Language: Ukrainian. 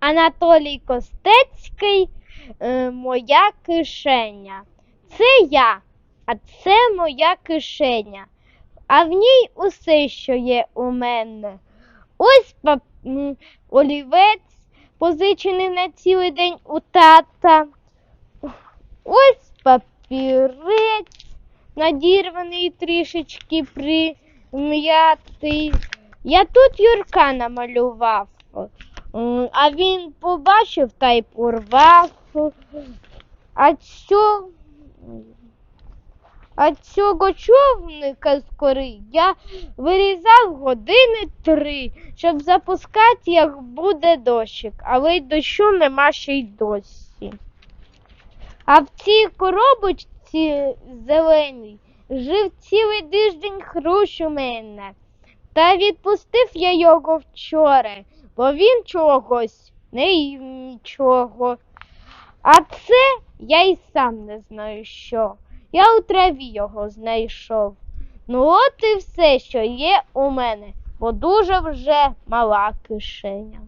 Анатолій Костецький, е, моя кишеня. Це я, а це моя кишеня. А в ній усе, що є у мене. Ось пап... олівець, позичений на цілий день у тата. Ось папірець, надірваний трішечки прим'ятий. Я тут Юрка намалював, а він побачив та й порвав. А цього, а цього човника з кори я вирізав години три, щоб запускати, як буде дощик, але й дощу нема ще й досі. А в цій коробочці зеленій жив цілий тиждень хрущ у мене. Та відпустив я його вчора, бо він чогось не їв нічого. А це я й сам не знаю що. Я у траві його знайшов. Ну от і все, що є у мене, бо дуже вже мала кишеня.